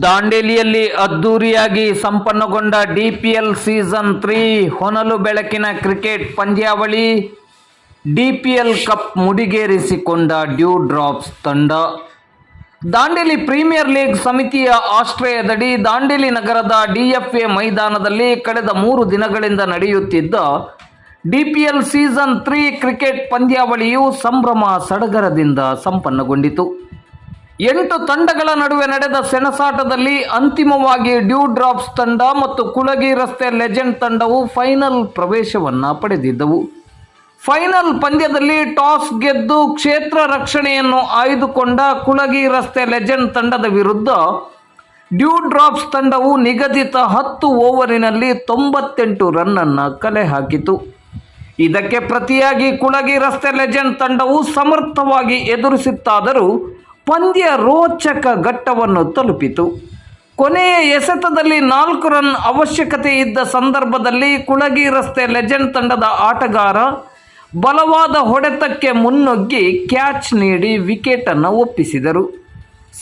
ದಾಂಡೇಲಿಯಲ್ಲಿ ಅದ್ದೂರಿಯಾಗಿ ಸಂಪನ್ನಗೊಂಡ DPL season three ಹೊನಲು ಬೆಳಕಿನ ಕ್ರಿಕೆಟ್ ಪಂದ್ಯಾವಳಿ, ಡಿಪಿಎಲ್ ಕಪ್ ಮುಡಿಗೇರಿಸಿಕೊಂಡ ಡ್ಯೂ ಡ್ರಾಪ್ಸ್ ತಂಡ. ದಾಂಡೇಲಿ ಪ್ರೀಮಿಯರ್ ಲೀಗ್ ಸಮಿತಿಯ ಆಶ್ರಯದಡಿ ದಾಂಡೇಲಿ ನಗರದ ಡಿಎಫ್ಎ ಮೈದಾನದಲ್ಲಿ ಕಳೆದ ಮೂರು ದಿನಗಳಿಂದ ನಡೆಯುತ್ತಿದ್ದ ಡಿಪಿಎಲ್ ಸೀಸನ್ ತ್ರೀ ಕ್ರಿಕೆಟ್ ಪಂದ್ಯಾವಳಿಯು ಸಂಭ್ರಮ ಸಡಗರದಿಂದ ಸಂಪನ್ನಗೊಂಡಿತು. ಎಂಟು ತಂಡಗಳ ನಡುವೆ ನಡೆದ ಸೆಣಸಾಟದಲ್ಲಿ ಅಂತಿಮವಾಗಿ ಡ್ಯೂ ಡ್ರಾಪ್ಸ್ ತಂಡ ಮತ್ತು ಕುಳಗಿ ರಸ್ತೆ ಲೆಜೆಂಡ್ ತಂಡವು ಫೈನಲ್ ಪ್ರವೇಶವನ್ನು ಪಡೆದಿದ್ದವು. ಫೈನಲ್ ಪಂದ್ಯದಲ್ಲಿ ಟಾಸ್ ಗೆದ್ದು ಕ್ಷೇತ್ರ ರಕ್ಷಣೆಯನ್ನು ಆಯ್ದುಕೊಂಡ ಕುಳಗಿ ರಸ್ತೆ ಲೆಜೆಂಡ್ ತಂಡದ ವಿರುದ್ಧ ಡ್ಯೂ ಡ್ರಾಪ್ಸ್ ತಂಡವು ನಿಗದಿತ ಹತ್ತು ಓವರಿನಲ್ಲಿ ತೊಂಬತ್ತೆಂಟು ರನ್ನನ್ನು ಕಲೆ ಹಾಕಿತು. ಇದಕ್ಕೆ ಪ್ರತಿಯಾಗಿ ಕುಳಗಿ ರಸ್ತೆ ಲೆಜೆಂಡ್ ತಂಡವು ಸಮರ್ಥವಾಗಿ ಎದುರಿಸುತ್ತಾದರೂ ಪಂದ್ಯ ರೋಚಕ ಘಟ್ಟವನ್ನು ತಲುಪಿತು. ಕೊನೆಯ ಎಸೆತದಲ್ಲಿ ನಾಲ್ಕು ರನ್ ಅವಶ್ಯಕತೆ ಇದ್ದ ಸಂದರ್ಭದಲ್ಲಿ ಕುಳಗಿ ರಸ್ತೆ ಲೆಜೆಂಡ್ ತಂಡದ ಆಟಗಾರ ಬಲವಾದ ಹೊಡೆತಕ್ಕೆ ಮುನ್ನುಗ್ಗಿ ಕ್ಯಾಚ್ ನೀಡಿ ವಿಕೆಟನ್ನು ಒಪ್ಪಿಸಿದರು.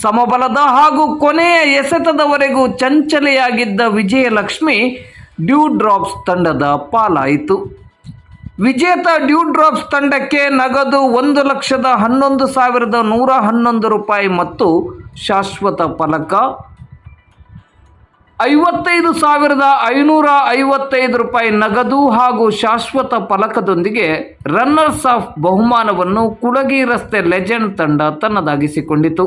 ಸಮಬಲದ ಹಾಗೂ ಕೊನೆಯ ಎಸೆತದವರೆಗೂ ಚಂಚಲೆಯಾಗಿದ್ದ ವಿಜಯಲಕ್ಷ್ಮಿ ಡ್ಯೂ ಡ್ರಾಪ್ಸ್ ತಂಡದ ಪಾಲಾಯಿತು. ವಿಜೇತ ಡ್ಯೂ ಡ್ರಾಪ್ಸ್ ತಂಡಕ್ಕೆ ನಗದು ಒಂದು ಲಕ್ಷದ ಹನ್ನೊಂದು ಸಾವಿರದ ನೂರ ಹನ್ನೊಂದು ರೂಪಾಯಿ ಮತ್ತು ಶಾಶ್ವತ ಫಲಕ. ಐವತ್ತೈದು ಸಾವಿರದ ಐನೂರ ಐವತ್ತೈದು ರೂಪಾಯಿ ನಗದು ಹಾಗೂ ಶಾಶ್ವತ ಫಲಕದೊಂದಿಗೆ ರನ್ನರ್ಸ್ ಆಫ್ ಬಹುಮಾನವನ್ನು ಕುಳಗಿ ರಸ್ತೆ ಲೆಜೆಂಡ್ ತಂಡ ತನ್ನದಾಗಿಸಿಕೊಂಡಿತು.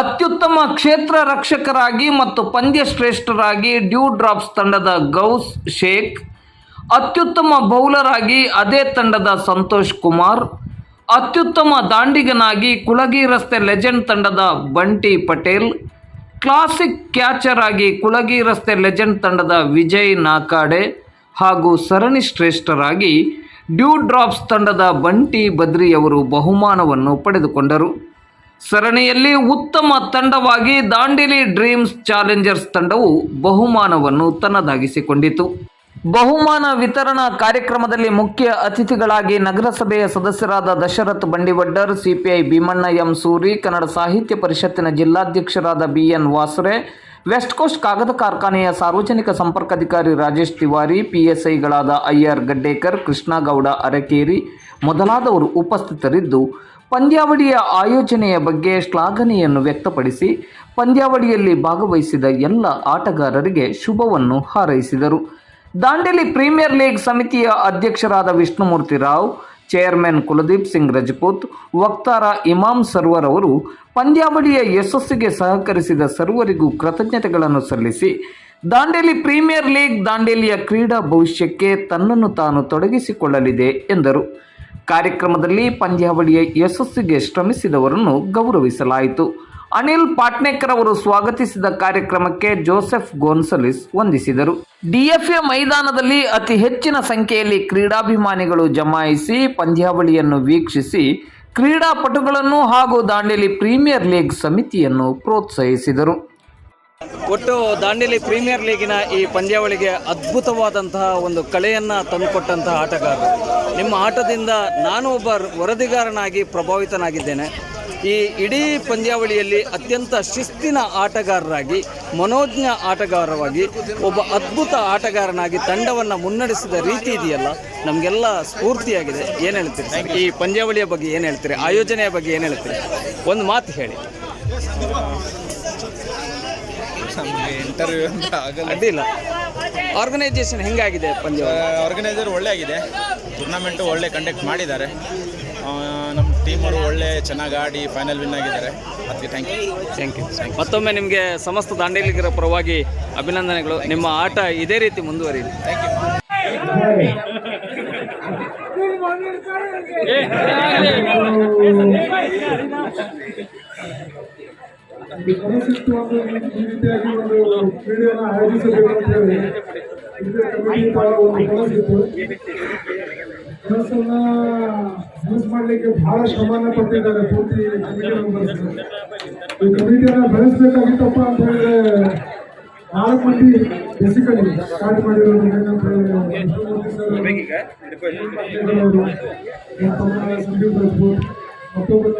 ಅತ್ಯುತ್ತಮ ಕ್ಷೇತ್ರ ರಕ್ಷಕರಾಗಿ ಮತ್ತು ಪಂದ್ಯ ಶ್ರೇಷ್ಠರಾಗಿ ಡ್ಯೂ ಡ್ರಾಪ್ಸ್ ತಂಡದ ಗೌಸ್ ಶೇಖ್ ಅತ್ಯುತ್ತಮ ಬೌಲರ್ ಆಗಿ ಅದೇ ತಂಡದ ಸಂತೋಷ್ ಕುಮಾರ್, ಅತ್ಯುತ್ತಮ ದಾಂಡಿಗನಾಗಿ ಕುಳಗಿ ರಸ್ತೆ ಲೆಜೆಂಡ್ ತಂಡದ ಬಂಟಿ ಪಟೇಲ್, ಕ್ಲಾಸಿಕ್ ಕ್ಯಾಚರ್ ಆಗಿ ಕುಳಗಿ ರಸ್ತೆ ಲೆಜೆಂಡ್ ತಂಡದ ವಿಜಯ್ ನಾಕಾಡೆ ಹಾಗೂ ಸರಣಿ ಶ್ರೇಷ್ಠರಾಗಿ ಡ್ಯೂ ಡ್ರಾಪ್ಸ್ ತಂಡದ ಬಂಟಿ ಬದ್ರಿಯವರು ಬಹುಮಾನವನ್ನು ಪಡೆದುಕೊಂಡರು. ಸರಣಿಯಲ್ಲಿ ಉತ್ತಮ ತಂಡವಾಗಿ ದಾಂಡಿಲಿ ಡ್ರೀಮ್ಸ್ ಚಾಲೆಂಜರ್ಸ್ ತಂಡವು ಬಹುಮಾನವನ್ನು ತನ್ನದಾಗಿಸಿಕೊಂಡಿತು. ಬಹುಮಾನ ವಿತರಣಾ ಕಾರ್ಯಕ್ರಮದಲ್ಲಿ ಮುಖ್ಯ ಅತಿಥಿಗಳಾಗಿ ನಗರಸಭೆಯ ಸದಸ್ಯರಾದ ದಶರಥ್ ಬಂಡಿವಡ್ಡರ್, ಸಿಪಿಐ ಭೀಮಣ್ಣ ಎಂ ಸೂರಿ, ಕನ್ನಡ ಸಾಹಿತ್ಯ ಪರಿಷತ್ತಿನ ಜಿಲ್ಲಾಧ್ಯಕ್ಷರಾದ ಬಿಎನ್ ವಾಸರೆ, ವೆಸ್ಟ್ ಕೋಸ್ಟ್ ಕಾಗದ ಕಾರ್ಖಾನೆಯ ಸಾರ್ವಜನಿಕ ಸಂಪರ್ಕಾಧಿಕಾರಿ ರಾಜೇಶ್ ತಿವಾರಿ, ಪಿಎಸ್ಐಗಳಾದ ಐಆರ್ ಗಡ್ಡೇಕರ್ ಕೃಷ್ಣಗೌಡ ಅರಕೇರಿ ಮೊದಲಾದವರು ಉಪಸ್ಥಿತರಿದ್ದು, ಪಂದ್ಯಾವಳಿಯ ಆಯೋಜನೆಯ ಬಗ್ಗೆ ಶ್ಲಾಘನೆಯನ್ನು ವ್ಯಕ್ತಪಡಿಸಿ, ಪಂದ್ಯಾವಳಿಯಲ್ಲಿ ಭಾಗವಹಿಸಿದ ಎಲ್ಲ ಆಟಗಾರರಿಗೆ ಶುಭವನ್ನು ಹಾರೈಸಿದರು. ದಾಂಡೇಲಿ ಪ್ರೀಮಿಯರ್ ಲೀಗ್ ಸಮಿತಿಯ ಅಧ್ಯಕ್ಷರಾದ ವಿಷ್ಣುಮೂರ್ತಿ ರಾವ್, ಚೇರ್ಮನ್ ಕುಲದೀಪ್ ಸಿಂಗ್ ರಜಪೂತ್, ವಕ್ತಾರ ಇಮಾಮ್ ಸರ್ವರ್ ಅವರು ಪಂದ್ಯಾವಳಿಯ ಯಶಸ್ಸಿಗೆ ಸಹಕರಿಸಿದ ಸರ್ವರಿಗೂ ಕೃತಜ್ಞತೆಗಳನ್ನು ಸಲ್ಲಿಸಿ, ದಾಂಡೇಲಿ ಪ್ರೀಮಿಯರ್ ಲೀಗ್ ದಾಂಡೇಲಿಯ ಕ್ರೀಡಾ ಭವಿಷ್ಯಕ್ಕೆ ತನ್ನನ್ನು ತಾನು ತೊಡಗಿಸಿಕೊಳ್ಳಲಿದೆ ಎಂದರು. ಕಾರ್ಯಕ್ರಮದಲ್ಲಿ ಪಂದ್ಯಾವಳಿಯ ಯಶಸ್ಸಿಗೆ ಶ್ರಮಿಸಿದವರನ್ನು ಗೌರವಿಸಲಾಯಿತು. ಅನಿಲ್ ಪಾಟ್ನೇಕರ್ ಅವರು ಸ್ವಾಗತಿಸಿದ ಕಾರ್ಯಕ್ರಮಕ್ಕೆ ಜೋಸೆಫ್ ಗೋನ್ಸಲಿಸ್ ವಂದಿಸಿದರು. ಡಿಎಫ್ಎ ಮೈದಾನದಲ್ಲಿ ಅತಿ ಹೆಚ್ಚಿನ ಸಂಖ್ಯೆಯಲ್ಲಿ ಕ್ರೀಡಾಭಿಮಾನಿಗಳು ಜಮಾಯಿಸಿ ಪಂದ್ಯಾವಳಿಯನ್ನು ವೀಕ್ಷಿಸಿ ಕ್ರೀಡಾಪಟುಗಳನ್ನು ಹಾಗೂ ದಾಂಡೇಲಿ ಪ್ರೀಮಿಯರ್ ಲೀಗ್ ಸಮಿತಿಯನ್ನು ಪ್ರೋತ್ಸಾಹಿಸಿದರು. ಒಟ್ಟು ದಾಂಡೇಲಿ ಪ್ರೀಮಿಯರ್ ಲೀಗಿನ ಈ ಪಂದ್ಯಾವಳಿಗೆ ಅದ್ಭುತವಾದಂತಹ ಒಂದು ಕಳೆಯನ್ನು ತಂದುಕೊಟ್ಟಂತಹ ಆಟಗಾರರು. ನಿಮ್ಮ ಆಟದಿಂದ ನಾನು ಒಬ್ಬ ವರದಿಗಾರನಾಗಿ ಪ್ರಭಾವಿತನಾಗಿದ್ದೇನೆ. ಈ ಇಡೀ ಪಂದ್ಯಾವಳಿಯಲ್ಲಿ ಅತ್ಯಂತ ಶಿಸ್ತಿನ ಆಟಗಾರರಾಗಿ ಮನೋಜ್ಞ ಆಟಗಾರರಾಗಿ ಒಬ್ಬ ಅದ್ಭುತ ಆಟಗಾರನಾಗಿ ತಂಡವನ್ನು ಮುನ್ನಡೆಸಿದ ರೀತಿ ಇದೆಯಲ್ಲ ನಮಗೆಲ್ಲ ಸ್ಫೂರ್ತಿಯಾಗಿದೆ. ಏನು ಹೇಳ್ತೀರಿ ಈ ಪಂದ್ಯಾವಳಿಯ ಬಗ್ಗೆ ಏನು ಹೇಳ್ತೀರಿ? ಆಯೋಜನೆಯ ಬಗ್ಗೆ ಏನು ಹೇಳ್ತೀರಿ? ಒಂದು ಮಾತು ಹೇಳಿ. ಇಂಟರ್ವ್ಯೂ ಅಂತ ಆಗಲ್ಲ. ಅಡ್ಡಿಲ್ಲ. ಆರ್ಗನೈಸೇಷನ್ ಹೆಂಗಾಗಿದೆ ಪಂದ್ಯ ಆರ್ಗನೈಸರ್ ಒಳ್ಳೆ ಆಗಿದೆ. ಟೂರ್ನಮೆಂಟು ಒಳ್ಳೆ ಕಂಡಕ್ಟ್ ಮಾಡಿದ್ದಾರೆ. ಆ, ಅವರು ಟೀಮವರು ಒಳ್ಳೆ ಚೆನ್ನಾಗಿ ಆಡಿ ಫೈನಲ್ ವಿನ್ ಆಗಿದ್ದಾರೆ ಅದಕ್ಕೆ ಥ್ಯಾಂಕ್ ಯು ಥ್ಯಾಂಕ್ ಯು ಮತ್ತೊಮ್ಮೆ ನಿಮಗೆ ಸಮಸ್ತ ದಾಂಡೇಲಿಗರ ಪರವಾಗಿ ಅಭಿನಂದನೆಗಳು ನಿಮ್ಮ ಆಟ ಇದೇ ರೀತಿ ಮುಂದುವರಿಲಿ ಯು ಒಂದು ಮನಸ್ಸು ಮಾಡಲಿಕ್ಕೆ ಬಹಳ ಶ್ರಮನ ಪಟ್ಟಿದ್ದಾರೆ ಪೂರ್ತಿ ಕಮಿಟಿ ಕಮಿಟಿಯನ್ನ ಬೆಳೆಸಬೇಕಾಗಿತ್ತಪ್ಪ ಅಂತ ಹೇಳಿದ್ರೆ ನಾಲ್ಕು ಮಂದಿ ಬೇಸಿಕಲಿ ಸ್ಟಾರ್ಟ್ ಮಾಡಿರೋದು ಏನಂತ ಸಂದೀಪ್ ರಜಪೂತ್ ಮತ್ತೊಬ್ಬರು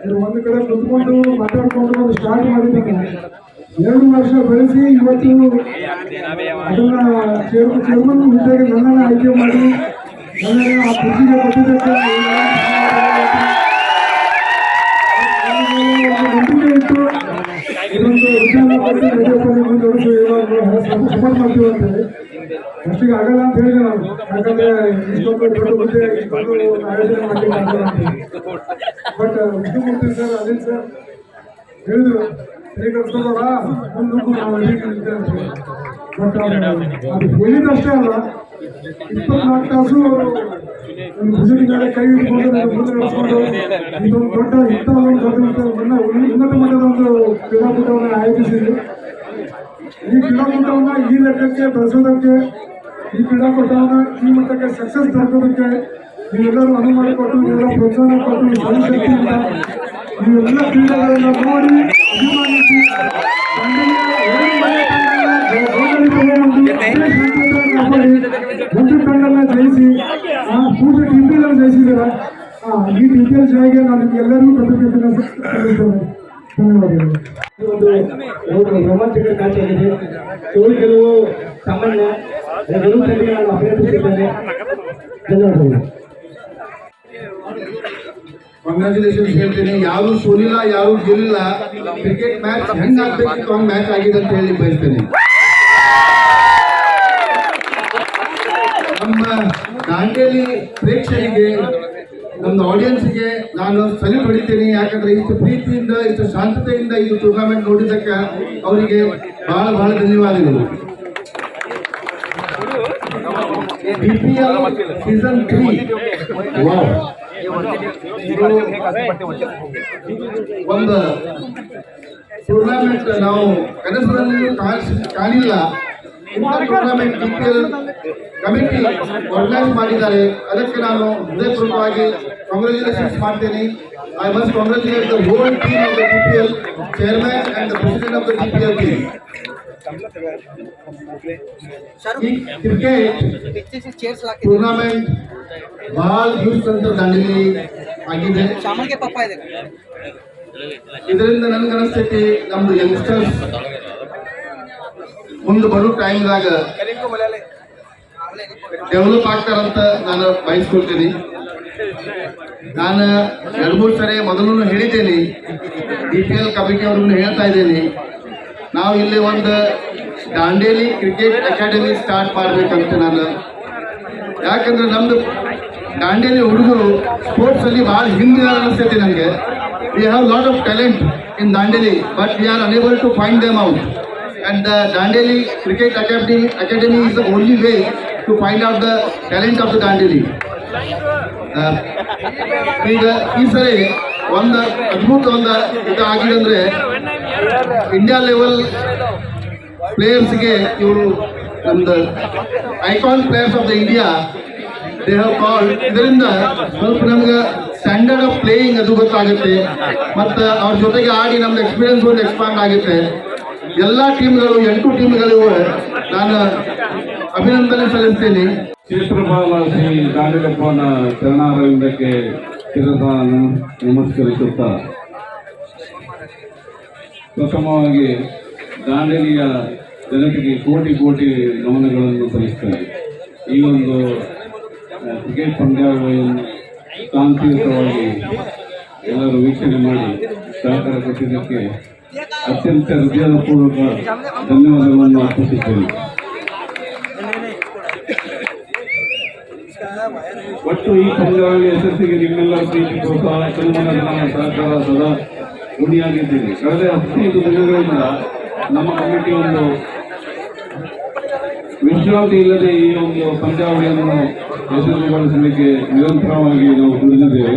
ಇವ್ರು ಒಂದು ಕಡೆ ಕುತ್ಕೊಂಡು ಮಾತಾಡ್ಕೊಂಡು ಒಂದು ಸ್ಟಾರ್ಟ್ ಮಾಡಿದ್ದೀನಿ ಎರಡು ವರ್ಷ ಬೆಳೆಸಿ ಇವತ್ತು ಅದನ್ನ ಚೇರ್ ಚೇರ್ಮನ್ ಹುದ್ದೆಗೆ ನನ್ನನ್ನು ಆಯ್ಕೆ ಮಾಡಿ ಹೇಳಿ ಅಷ್ಟಿಗೆ ಆಗಲ್ಲ ಅಂತ ಹೇಳಿದೆ ನಾನು ಯಾಕಂದ್ರೆ ಇಷ್ಟೊಂದು ದೊಡ್ಡ ಇಷ್ಟೊಂದು ಆಯೋಜನೆ ಮಾಡಲಿಕ್ಕೆ ಆಗಲ್ಲ but Vishnumurthy sir Anil sir ಹೇಳಿದ್ರು ಸರಿ ಕರ್ಸ್ಕೊಂಡವ್ರ ಮುಂದೆ ನುಗ್ಗು ನಾವು ಬಟ್ ಅದು ಹೇಳಿದಷ್ಟೇ ಅಲ್ಲ. ಇಪ್ಪತ್ನಾಲ್ಕು ತಾಸು ಭುಜದ ಕೈ ಹಿಡ್ಕೊಂಡು ಮುಂದೆ ಇದೊಂದು ದೊಡ್ಡ ಇಂಥ ಒಂದು ಉನ್ನತ- ಉನ್ನ- ಉನ್ನತ ಮಟ್ಟದ ಒಂದು ಕ್ರೀಡಾಕೂಟವನ್ನು ಆಯೋಜಿಸಿದ್ವಿ ಈ ಕ್ರೀಡಾಕೂಟವನ್ನು ಈ ಲೆಕ್ಕಕ್ಕೆ ಬೆಳೆಸೋದಕ್ಕೆ, ಈ ಕ್ರೀಡಾಕೂಟವನ್ನು ಈ ಮಟ್ಟಕ್ಕೆ ಸಕ್ಸಸ್ ತರೋದಕ್ಕೆ ನೀವೆಲ್ಲರೂ ಅನುವು ಮಾಡಿಕೊಟ್ಟು ನೀವೆಲ್ಲ ಪ್ರೋತ್ಸಾಹ ಕೊಟ್ಟು ನೀವೆಲ್ಲ ಕ್ರೀಡೆಗಳನ್ನು ನೋಡಿ, ಅಭಿಮಾನಿಸಿ ಒಂದು ತಂಡನ ಜಯಿಸಿ, ಆ ಪೂರ್ತಿ ಟೀಮ್ಗಳನ್ನು ಜಯಿಸಿದ್ದೀರ? ಈ ಟೀಚರ್ ಜಯಗೆ ನಾನು ಎಲ್ಲರಿಗೂ ಕೃತಜ್ಞತೆಯನ್ನು ಧನ್ಯವಾದಗಳು. ಒಂದು ರೋಮಾಂಚಕ ಕಾಚಾಗಿದೆ ಸೋಲು ಗೆಲುವು ಸಾಮಾನ್ಯ ಅಭಿನಂದಿಸುತ್ತೇನೆ. ಧನ್ಯವಾದಗಳು. ಕಂಗ್ರಾಚುಲೇಷನ್ಸ್ ಹೇಳ್ತೀನಿ. ಯಾರು ಸೋಲಿಲ್ಲ, ಯಾರು ಗೆಲ್ಲಿಲ್ಲ ಕ್ರಿಕೆಟ್ ಮ್ಯಾಚ್ ಹೆಂಗ್ ಆಗ್ಬೇಕಿತ್ತು, ಹಂಗ್ ಮ್ಯಾಚ್ ಆಗಿದೆ ಅಂತ ಹೇಳಿ ಬಯಸ್ತೇನೆ. ನಮ್ಮ ದಾಂಡೇಲಿ ಪ್ರೇಕ್ಷರಿಗೆ, ನಮ್ಮ ಆಡಿಯನ್ಸ್ಗೆ ನಾನು ಸಲ್ಯೂಟ್ ಹೊಡಿತೀನಿ. ಯಾಕಂದ್ರೆ ಇಷ್ಟು ಪ್ರೀತಿಯಿಂದ, ಇಷ್ಟು ಶಾಂತತೆಯಿಂದ ಈ ಟೂರ್ನಮೆಂಟ್ ನೋಡಿದ್ದಕ್ಕೆ ಅವರಿಗೆ ಬಹಳ ಬಹಳ ಧನ್ಯವಾದಗಳು. ಸೀಸನ್ ತ್ರೀ ಒಂದು ಟೂರ್ನಮೆಂಟ್ ನಾವು ಕನಸಲ್ಲಿ ಕಾಣಿಲ್ಲ. ಇಂಥ ಟೂರ್ನಮೆಂಟ್ ಬಿ ಕಮಿಟಿ ಆರ್ಗನೈಸ್ ಮಾಡಿದ್ದಾರೆ. ಅದಕ್ಕೆ ನಾನು ಹೃದಯಪೂರ್ವಕವಾಗಿ ಕಾಂಗ್ರ್ಯಾಚುಲೇಷನ್ಸ್ ಮಾಡ್ತೇನೆ. I must congratulate the whole team of the B P L chairman and the president of the B P L team ಈ ಕ್ರಿಕೆಟ್ ಟೂರ್ನಮೆಂಟ್ ಬಹಳ ಅಂತ ದಾಂಡೇಲಿ ಆಗಿದೆ. ಇದರಿಂದ ನನ್ಗೆ ಅನಿಸ್ತೈತಿ ನಮ್ದು ಯಂಗ್ಸ್ಟರ್ಸ್ ಮುಂದೆ ಬರೋ ಟೈಮ್ದಾಗ ಡೆವಲಪ್ ಆಗ್ತಾರಂತ ನಾನು ಬಯಸ್ಕೊಳ್ತೀನಿ. ನಾನು ಎರಡು ಮೂರು ಸರಿ ಮೊದಲು ಹೇಳಿದ್ದೇನೆ. ಡಿ ಪಿ ಎಲ್ ಕಮಿಟಿ ಅವ್ರಿಗೂ ಹೇಳ್ತಾ ಇದ್ದೇನೆ. ನಾವು ಇಲ್ಲಿ ಒಂದು ದಾಂಡೇಲಿ ಕ್ರಿಕೆಟ್ ಅಕಾಡೆಮಿ ಸ್ಟಾರ್ಟ್ ಮಾಡ್ಬೇಕಂತ ನಾನು. ಯಾಕಂದ್ರೆ ನಮ್ದು ದಾಂಡೇಲಿ ಹುಡುಗರು ಸ್ಪೋರ್ಟ್ಸ್ ಅಲ್ಲಿ ಬಹಳ ಹಿಂದಿನ ಅನಿಸ್ತೈತಿ ನನಗೆ we have lot of talent in Dandeli but we are unable to find them out and Dandeli cricket academy academy is the only way to find out the talent of the Dandeli. ಆ, ಈಗ ಈ ಸರಿ ಒಂದು ಅದ್ಭುತ ಒಂದು ಇದು ಆಗಿದೆ ಅಂದ್ರೆ ಇಂಡಿಯಾ ಲೆವೆಲ್ ಪ್ಲೇಯರ್ಸ್ಗೆ ಇವರು ನಮ್ದು icon players of the India they have call ಇದರಿಂದ ಸ್ವಲ್ಪ ನಮ್ಗೆ ಸ್ಟ್ಯಾಂಡರ್ಡ್ ಆಫ್ ಪ್ಲೇಯಿಂಗ್ ಅದು ಗೊತ್ತಾಗುತ್ತೆ. ಮತ್ತು ಅವ್ರ ಜೊತೆಗೆ ಆಡಿ ನಮ್ದು ಎಕ್ಸ್ಪೀರಿಯನ್ಸ್ ಒಂದು ಎಕ್ಸ್ಪಾಂಡ್ ಆಗುತ್ತೆ. ಎಲ್ಲ ಟೀಮ್ಗಳು ಎಂಟು ಟೀಮ್ಗಳಿಗೂ ನಾನು ಅಭಿನಂದನೆ ಸಲ್ಲಿಸ್ತೀನಿ. ಕ್ಷೇತ್ರಪಾಲ ಶ್ರೀ ದಾಂಡೇಲಪ್ಪನ ಚರಣಾರವಿಂದಕ್ಕೆ ಶಿರಸ ನಮಸ್ಕರಿಸುತ್ತ, ಪ್ರಥಮವಾಗಿ ದಾಂಡೇಲಿಯ ಜನತೆಗೆ ಕೋಟಿ ಕೋಟಿ ನಮನಗಳನ್ನು ಸಲ್ಲಿಸ್ತೇನೆ. ಈ ಒಂದು ಕ್ರಿಕೆಟ್ ಪಂದ್ಯಾವಳಿಯನ್ನು ಶಾಂತಿಯುತವಾಗಿ ಎಲ್ಲರೂ ವೀಕ್ಷಣೆ ಮಾಡಿ ಸಹಕಾರ ಕೊಟ್ಟಿದ್ದಕ್ಕೆ ಅತ್ಯಂತ ಹೃದಯಪೂರ್ವಕ ಧನ್ಯವಾದಗಳನ್ನು ಅರ್ಪಿಸುತ್ತೇನೆ. ಒಟ್ಟು ಈ ಪಂದ್ಯಾವಳಿ ಯಶಸ್ಸಿಗೆ ನಿಮ್ಮೆಲ್ಲರ ಪ್ರೀತಿ ಪ್ರೋತ್ಸಾಹ ಸನ್ಮಾನ ಸಹಕಾರ ಸದಾ ಗುಣಿಯಾಗಿದ್ದೀರಿ ಕಳೆದ ಹದಿನೈದು ದಿನಗಳಿಂದ ನಮ್ಮ ಕಮಿಟಿ ಒಂದು ವಿಶ್ರಾಂತಿ ಇಲ್ಲದೆ ಈ ಒಂದು ಪಂದ್ಯಾವಳಿಯನ್ನು ಯಶಸ್ವಿಗೊಳಿಸಲಿಕ್ಕೆ ನಿರಂತರವಾಗಿ ನಾವು ದುಡಿದಿದ್ದೇವೆ.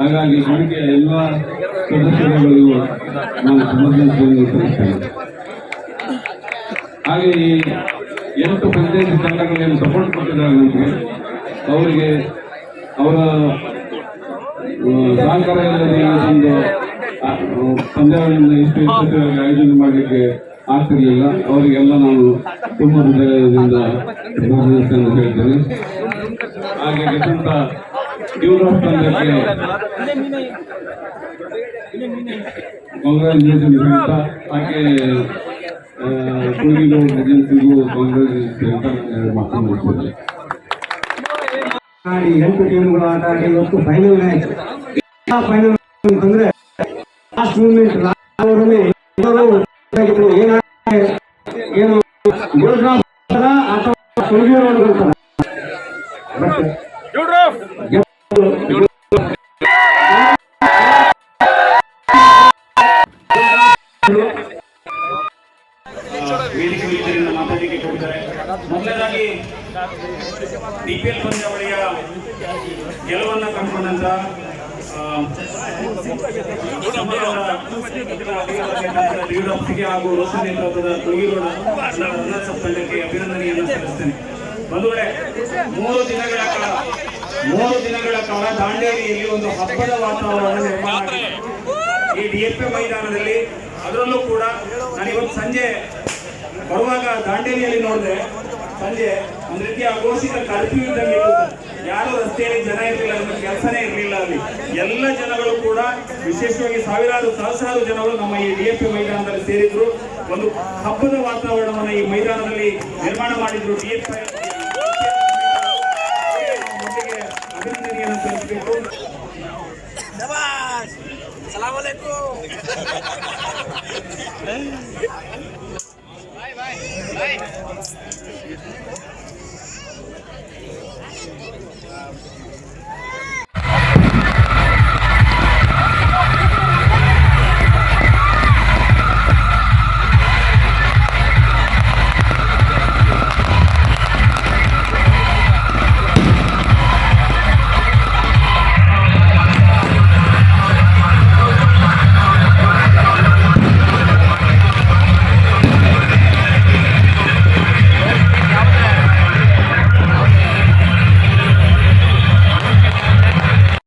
ಹಾಗಾಗಿ ಕಮಿಟಿಯ ಎಲ್ಲ ಸದಸ್ಯರುಗಳಿಗೂ ನಾನು ಸಲ್ಲಿಸ್ತೇನೆ ಹಾಗೆ ಈ ಎಂಟು ಪಂಚಾಯತಿ ತಂಡಗಳನ್ನು ಸಪೋರ್ಟ್ ಕೊಟ್ಟಿದ್ದಾರೆ ನಮಗೆ ಅವರಿಗೆ ಅವರ ಸಹಕಾರ ಒಂದು ಪಂದ್ಯಾವಳಿಯನ್ನು ಇಷ್ಟು ಯಶಸ್ವಿಯಾಗಿ ಆಯೋಜನೆ ಮಾಡಲಿಕ್ಕೆ ಆಗ್ತಿರಲಿಲ್ಲ. ಅವರಿಗೆಲ್ಲ ನಾನು ತುಂಬ ಹೃದಯದಿಂದ ಧನ್ಯವಾದಗಳನ್ನು ಹೇಳ್ತೇನೆ. ಹಾಗೆ ಗೆದ್ದಂತ ಡ್ಯೂರಾಫ್ ತಂಡಕ್ಕೆ ಕಾಂಗ್ರೆಸ್ ಹೇಳ್ತಾ, ಹಾಗೆ ಕುಡುಗಿಲು ಏಜೆನ್ಸಿಗೂ ಕಾಂಗ್ರೆಸ್ ಅಂತ ಮಾತನಾಡ್ತಿದ್ದಾರೆ ಆಡಿ ಎಂಟು ಟೀಮ್ಗಳು ಆಟ ಆಡಿ ಇವತ್ತು ಫೈನಲ್ ಮ್ಯಾಚ್ ಫೈನಲ್ ಅಂತಂದ್ರೆ ಲಾಸ್ಟ್ ಮೂಮೆಂಟ್ ಏನು ಡ್ರಾಪ್ ಅಥವಾ ಸುಳ್ಗಿರೋರು ಬರ್ತಾರ ಗೆಲುವನ್ನು ಕಂಡುಕೊಂಡಂತ ಆ, ಡಿಯೂಡಾಪ್ಸಿಗೆ ಹಾಗೂ ರೋಷನ್ ನೇತೃತ್ವದ ತೊಗಿರೋಣ ಉನ್ನತ ತಂಡಕ್ಕೆ ಅಭಿನಂದನೆಯನ್ನು ಸಲ್ಲಿಸ್ತೇನೆ ಬಂಧುಗಳೇ ಮೂರು ದಿನಗಳ ಕಾಲ ಮೂರು ದಿನಗಳ ಕಾಲ ದಾಂಡೇಲಿಯಲ್ಲಿ ಒಂದು ಹಬ್ಬದ ವಾತಾವರಣ ನಿರ್ಮಾಣ. ಈ ಡಿಎಫ್ಎ ಮೈದಾನದಲ್ಲಿ ಅದರಲ್ಲೂ ಕೂಡ ನಾನು ಇವತ್ತು ಸಂಜೆ ಬರುವಾಗ ದಾಂಡೇಲಿಯಲ್ಲಿ ನೋಡಿದೆ ಸಂಜೆ ಒಂದು ರೀತಿಯ ಘೋಷಿತ ಕರ್ಫ್ಯೂ ಇದ್ದಂಗೆ. ಯಾರು ರಸ್ತೆಯಲ್ಲಿ ಜನ ಇರಲಿಲ್ಲ ನಮ್ಮ ಕೆಲಸನೇ ಇರಲಿಲ್ಲ ಅಲ್ಲಿ. ಎಲ್ಲ ಜನಗಳು ಕೂಡ ವಿಶೇಷವಾಗಿ ಸಾವಿರಾರು ಸಹಸ್ರಾರು ಜನಗಳು ನಮ್ಮ ಈ ಡಿ ಎಫ್ ಮೈದಾನದಲ್ಲಿ ಸೇರಿದ್ರು. ಒಂದು ಹಬ್ಬದ ವಾತಾವರಣವನ್ನು ಈ ಮೈದಾನದಲ್ಲಿ ನಿರ್ಮಾಣ ಮಾಡಿದ್ರು ಡಿಎಫ್ಐ ಅಭಿನಂದನೆಯನ್ನು ಸಲ್ಲಿಸಬೇಕು. ಬಾಯ್ alaikum.